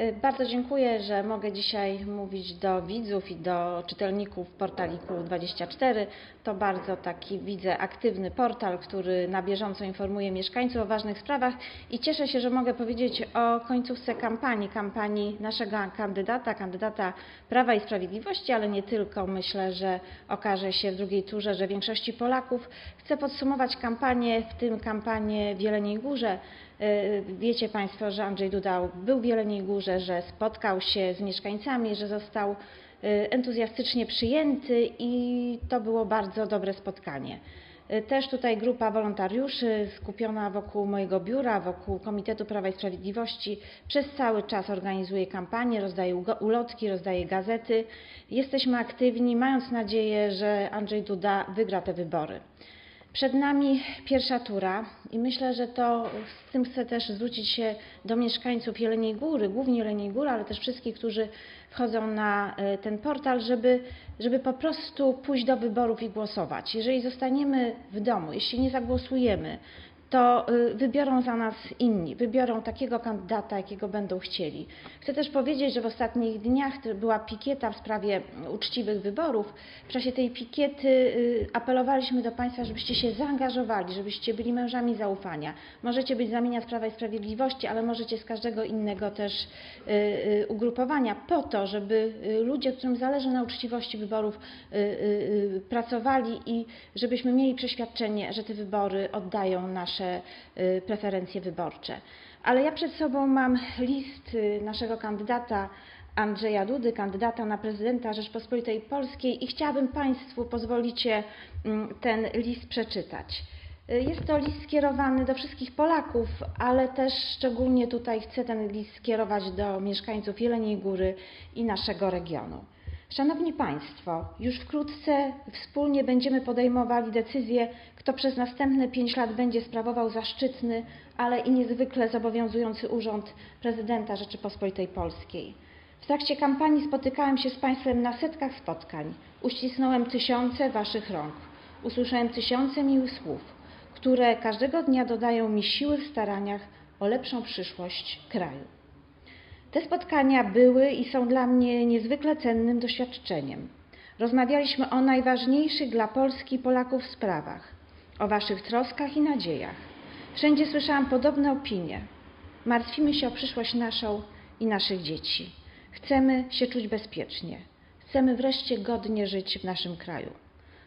Y, Bardzo dziękuję, że mogę dzisiaj mówić do widzów i do czytelników portaliku 24. To bardzo taki, widzę, aktywny portal, który na bieżąco informuje mieszkańców o ważnych sprawach i cieszę się, że mogę powiedzieć o końcówce kampanii, kampanii naszego kandydata, kandydata Prawa i Sprawiedliwości, ale nie tylko. Myślę, że okaże się w drugiej turze, że większości Polaków. Chcę podsumować kampanię, w tym kampanię w Jeleniej Górze. Y, Wiecie Państwo, że Andrzej Duda był w Jeleniej Górze, że spotkał się z mieszkańcami, że został y, entuzjastycznie przyjęty i to było bardzo dobre spotkanie. Y, Też tutaj grupa wolontariuszy skupiona wokół mojego biura, wokół Komitetu Prawa i Sprawiedliwości przez cały czas organizuje kampanię, rozdaje ulotki, rozdaje gazety. Jesteśmy aktywni, mając nadzieję, że Andrzej Duda wygra te wybory. Przed nami pierwsza tura i myślę, że to z tym chcę też zwrócić się do mieszkańców Jeleniej Góry, głównie Jeleniej Góry, ale też wszystkich, którzy wchodzą na e, ten portal, żeby, żeby po prostu pójść do wyborów i głosować. Jeżeli zostaniemy w domu, jeśli nie zagłosujemy, to y, wybiorą za nas inni, wybiorą takiego kandydata, jakiego będą chcieli. Chcę też powiedzieć, że w ostatnich dniach była pikieta w sprawie uczciwych wyborów. W czasie tej pikiety y, apelowaliśmy do Państwa, żebyście się zaangażowali, żebyście byli mężami zaufania. Możecie być z ramienia z Prawa i Sprawiedliwości, ale możecie z każdego innego też y, ugrupowania, po to, żeby ludzie, którym zależy na uczciwości wyborów, pracowali i żebyśmy mieli przeświadczenie, że te wybory oddają nasze y, preferencje wyborcze. Ale ja przed sobą mam list y, naszego kandydata Andrzeja Dudy, kandydata na prezydenta Rzeczpospolitej Polskiej i chciałabym Państwu, pozwolicie, mm, ten list przeczytać. Y, Jest to list skierowany do wszystkich Polaków, ale też szczególnie tutaj chcę ten list skierować do mieszkańców Jeleniej Góry i naszego regionu. Szanowni Państwo, już wkrótce wspólnie będziemy podejmowali decyzję, kto przez następne pięć lat będzie sprawował zaszczytny, ale i niezwykle zobowiązujący urząd prezydenta Rzeczypospolitej Polskiej. W trakcie kampanii spotykałem się z Państwem na setkach spotkań. Uścisnąłem tysiące Waszych rąk. Usłyszałem tysiące miłych słów, które każdego dnia dodają mi siły w staraniach o lepszą przyszłość kraju. Te spotkania były i są dla mnie niezwykle cennym doświadczeniem. Rozmawialiśmy o najważniejszych dla Polski i Polaków sprawach, o Waszych troskach i nadziejach. Wszędzie słyszałam podobne opinie. Martwimy się o przyszłość naszą i naszych dzieci. Chcemy się czuć bezpiecznie. Chcemy wreszcie godnie żyć w naszym kraju.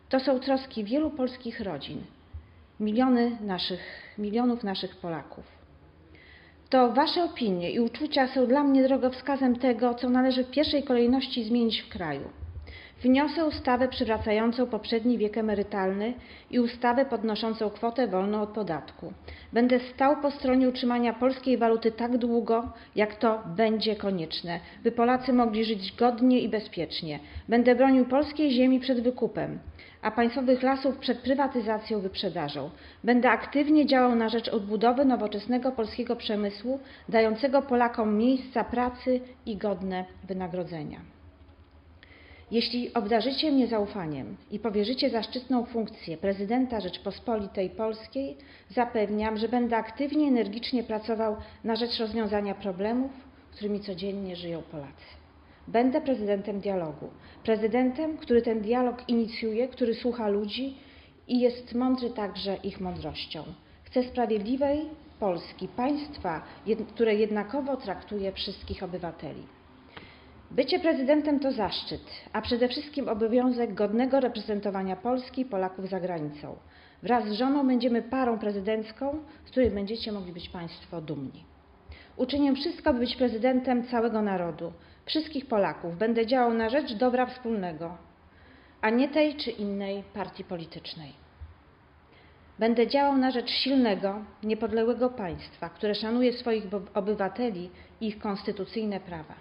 To są troski wielu polskich rodzin, miliony naszych, milionów naszych Polaków. To Wasze opinie i uczucia są dla mnie drogowskazem tego, co należy w pierwszej kolejności zmienić w kraju. Wniosę ustawę przywracającą poprzedni wiek emerytalny i ustawę podnoszącą kwotę wolną od podatku. Będę stał po stronie utrzymania polskiej waluty tak długo, jak to będzie konieczne, by Polacy mogli żyć godnie i bezpiecznie. Będę bronił polskiej ziemi przed wykupem, a państwowych lasów przed prywatyzacją, wyprzedażą. Będę aktywnie działał na rzecz odbudowy nowoczesnego polskiego przemysłu, dającego Polakom miejsca pracy i godne wynagrodzenia. Jeśli obdarzycie mnie zaufaniem i powierzycie zaszczytną funkcję prezydenta Rzeczpospolitej Polskiej, zapewniam, że będę aktywnie i energicznie pracował na rzecz rozwiązania problemów, którymi codziennie żyją Polacy. Będę prezydentem dialogu. Prezydentem, który ten dialog inicjuje, który słucha ludzi i jest mądry także ich mądrością. Chcę sprawiedliwej Polski, państwa, które jednakowo traktuje wszystkich obywateli. Bycie prezydentem to zaszczyt, a przede wszystkim obowiązek godnego reprezentowania Polski i Polaków za granicą. Wraz z żoną będziemy parą prezydencką, z której będziecie mogli być Państwo dumni. Uczynię wszystko, by być prezydentem całego narodu, wszystkich Polaków. Będę działał na rzecz dobra wspólnego, a nie tej czy innej partii politycznej. Będę działał na rzecz silnego, niepodległego państwa, które szanuje swoich obywateli i ich konstytucyjne prawa.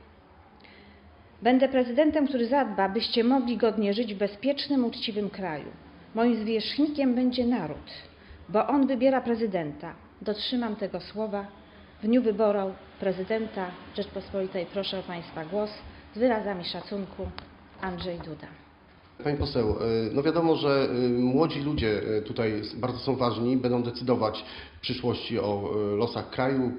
Będę prezydentem, który zadba, byście mogli godnie żyć w bezpiecznym, uczciwym kraju. Moim zwierzchnikiem będzie naród, bo on wybiera prezydenta. Dotrzymam tego słowa. W dniu wyboru prezydenta Rzeczpospolitej proszę o Państwa głos z wyrazami szacunku Andrzej Duda. Pani poseł, y, no wiadomo, że y, młodzi ludzie y, tutaj bardzo są ważni, będą decydować w przyszłości o losach kraju.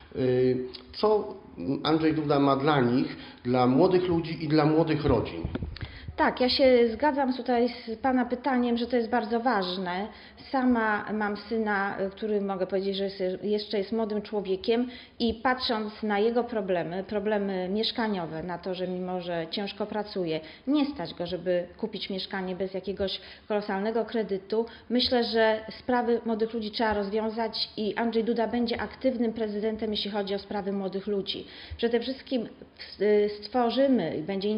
Co Andrzej Duda ma dla nich, dla młodych ludzi i dla młodych rodzin? Tak, ja się zgadzam tutaj z Pana pytaniem, że to jest bardzo ważne. Sama mam syna, y, który mogę powiedzieć, że jest, jeszcze jest młodym człowiekiem i patrząc na jego problemy, problemy mieszkaniowe, na to, że mimo, że ciężko pracuje, nie stać go, żeby kupić mieszkanie bez jakiegoś kolosalnego kredytu, myślę, że sprawy młodych ludzi trzeba rozwiązać i Andrzej Duda będzie aktywnym prezydentem, jeśli chodzi o sprawy młodych ludzi. Przede wszystkim y, stworzymy będzie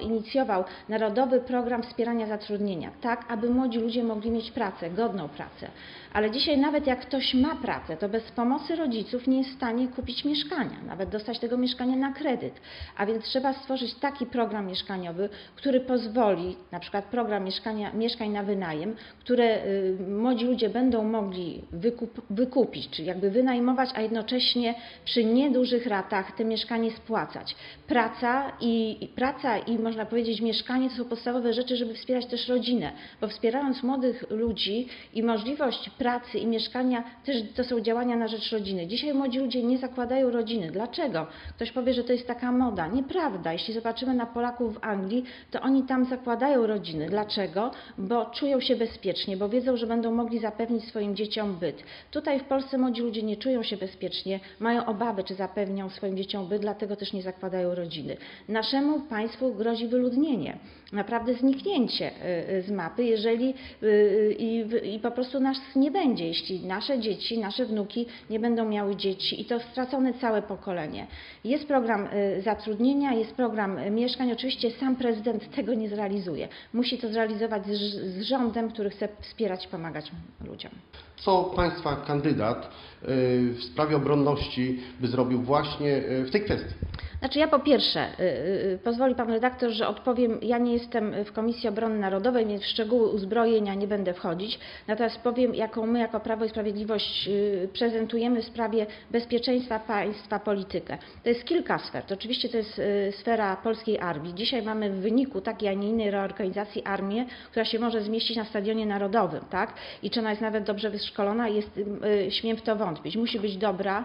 inicjował Narodowy Program Wspierania Zatrudnienia, tak aby młodzi ludzie mogli mieć pracę, godną pracę. Ale dzisiaj nawet jak ktoś ma pracę, to bez pomocy rodziców nie jest w stanie kupić mieszkania, nawet dostać tego mieszkania na kredyt. A więc trzeba stworzyć taki program mieszkaniowy, który pozwoli, na przykład program mieszkania, mieszkań na wynajem, które y, młodzi ludzie będą mogli wykup, wykupić, czyli jakby wynajmować, a jednocześnie przy niedużych ratach te mieszkanie spłacać. Praca i, i praca i można powiedzieć mieszkanie to są podstawowe rzeczy, żeby wspierać też rodzinę, bo wspierając młodych ludzi i możliwość pracy i mieszkania też to są działania na rzecz rodziny. Dzisiaj młodzi ludzie nie zakładają rodziny. Dlaczego? Ktoś powie, że to jest taka moda. Nieprawda. Jeśli zobaczymy na Polaków w Anglii, to oni tam zakładają rodziny. Dlaczego? Bo czują się bezpiecznie, bo wiedzą, że będą mogli zapewnić swoim dzieciom byt. Tutaj w Polsce młodzi ludzie nie czują się bezpiecznie, mają obawy, czy zapewnią swoim dzieciom byt, dlatego też nie zakładają rodziny. Naszemu państwu grozi wyludnienie, naprawdę zniknięcie y, y, z mapy, jeżeli y, i, i po prostu nas nie będzie, jeśli nasze dzieci, nasze wnuki nie będą miały dzieci i to stracone całe pokolenie. Jest program zatrudnienia, jest program mieszkań, oczywiście sam prezydent tego nie zrealizuje. Musi to zrealizować z, z rządem, który chce wspierać i pomagać ludziom. Co Państwa kandydat w sprawie obronności by zrobił właśnie w tej kwestii? Znaczy ja po pierwsze, pozwoli Pan redaktor, że odpowiem, ja nie jestem w Komisji Obrony Narodowej, więc w szczegóły uzbrojenia nie będę wchodzić, natomiast powiem, jaką my jako Prawo i Sprawiedliwość y, prezentujemy w sprawie bezpieczeństwa państwa politykę. To jest kilka sfer. To oczywiście to jest y, sfera polskiej armii. Dzisiaj mamy w wyniku takiej, a nie innej reorganizacji armię, która się może zmieścić na Stadionie Narodowym, tak? I czy ona jest nawet dobrze wyszkolona, jest, y, śmiem w to wątpić. Musi być dobra,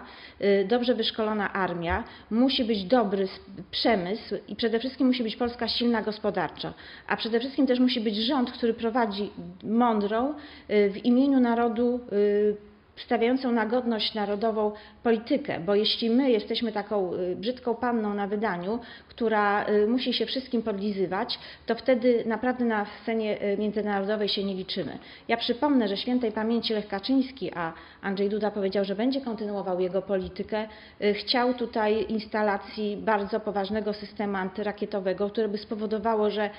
dobrze wyszkolona armia, musi być dobry przemysł i przede wszystkim musi być Polska silna gospodarczo, a przede wszystkim też musi być rząd, który prowadzi mądrą y, w imieniu narodu y, stawiającą na godność narodową politykę, bo jeśli my jesteśmy taką y, brzydką panną na wydaniu, która y, musi się wszystkim podlizywać, to wtedy naprawdę na scenie y, międzynarodowej się nie liczymy. Ja przypomnę, że świętej pamięci Lech Kaczyński, a Andrzej Duda powiedział, że będzie kontynuował jego politykę, chciał tutaj instalacji bardzo poważnego systemu antyrakietowego, które by spowodowało, że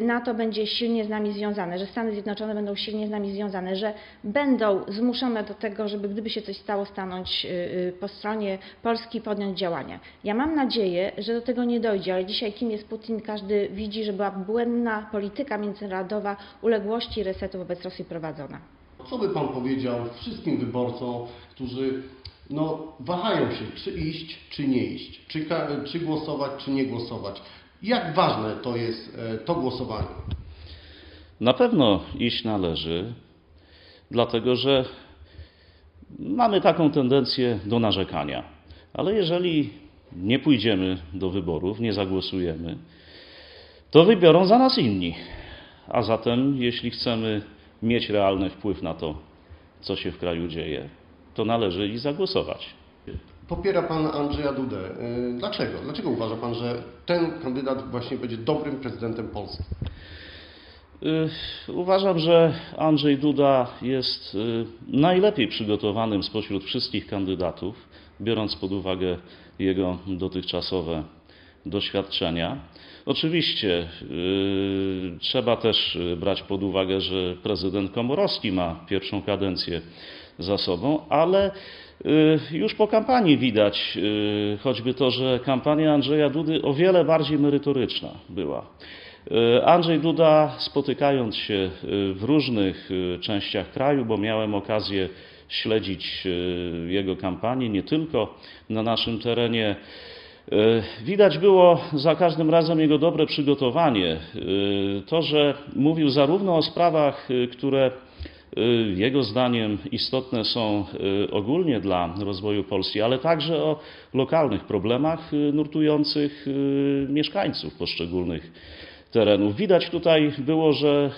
NATO będzie silnie z nami związane, że Stany Zjednoczone będą silnie z nami związane, że będą zmuszone do tego, żeby gdyby się coś stało, stanąć y, y, po stronie Polski i podjąć działania. Ja mam nadzieję, że do tego nie dojdzie, ale dzisiaj kim jest Putin, każdy widzi, że była błędna polityka międzynarodowa uległości i resetu wobec Rosji prowadzona. Co by Pan powiedział wszystkim wyborcom, którzy no, wahają się, czy iść, czy nie iść, czy, czy głosować, czy nie głosować? Jak ważne to jest e, to głosowanie? Na pewno iść należy, dlatego że mamy taką tendencję do narzekania. Ale jeżeli nie pójdziemy do wyborów, nie zagłosujemy, to wybiorą za nas inni. A zatem, jeśli chcemy mieć realny wpływ na to, co się w kraju dzieje, to należy i zagłosować. Popiera Pan Andrzeja Dudę. E, Dlaczego? Dlaczego uważa Pan, że ten kandydat właśnie będzie dobrym prezydentem Polski? Y, Uważam, że Andrzej Duda jest y, najlepiej przygotowanym spośród wszystkich kandydatów, biorąc pod uwagę jego dotychczasowe doświadczenia. Oczywiście y, trzeba też brać pod uwagę, że prezydent Komorowski ma pierwszą kadencję za sobą, ale już po kampanii widać choćby to, że kampania Andrzeja Dudy o wiele bardziej merytoryczna była. Y, Andrzej Duda, spotykając się y, w różnych y, częściach kraju, bo miałem okazję śledzić jego kampanię nie tylko na naszym terenie E, Widać było za każdym razem jego dobre przygotowanie. E, To, że mówił zarówno o sprawach, e, które e, jego zdaniem istotne są e, ogólnie dla rozwoju Polski, ale także o lokalnych problemach e, nurtujących e, mieszkańców poszczególnych terenów. Widać tutaj było, że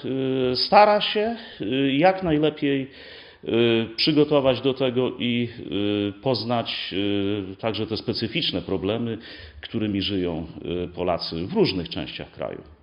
e, stara się e, jak najlepiej y, przygotować do tego i y, poznać y, także te specyficzne problemy, którymi żyją y, Polacy w różnych częściach kraju.